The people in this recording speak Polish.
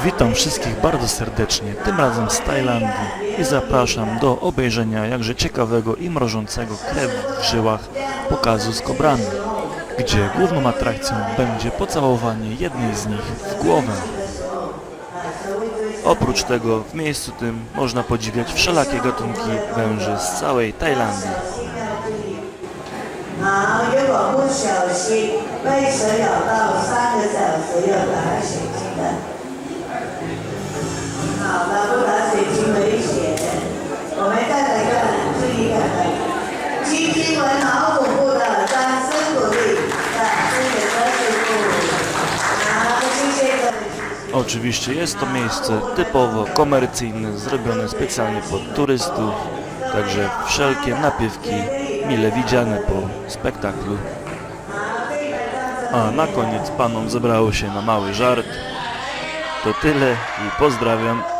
Witam wszystkich bardzo serdecznie, tym razem z Tajlandii i zapraszam do obejrzenia jakże ciekawego i mrożącego krew w żyłach pokazu z kobrami, gdzie główną atrakcją będzie pocałowanie jednej z nich w głowę. Oprócz tego w miejscu tym można podziwiać wszelakie gatunki węży z całej Tajlandii. Oczywiście jest to miejsce typowo komercyjne, zrobione specjalnie pod turystów, także wszelkie napiewki mile widziane po spektaklu. A na koniec panom zebrało się na mały żart. To tyle i pozdrawiam.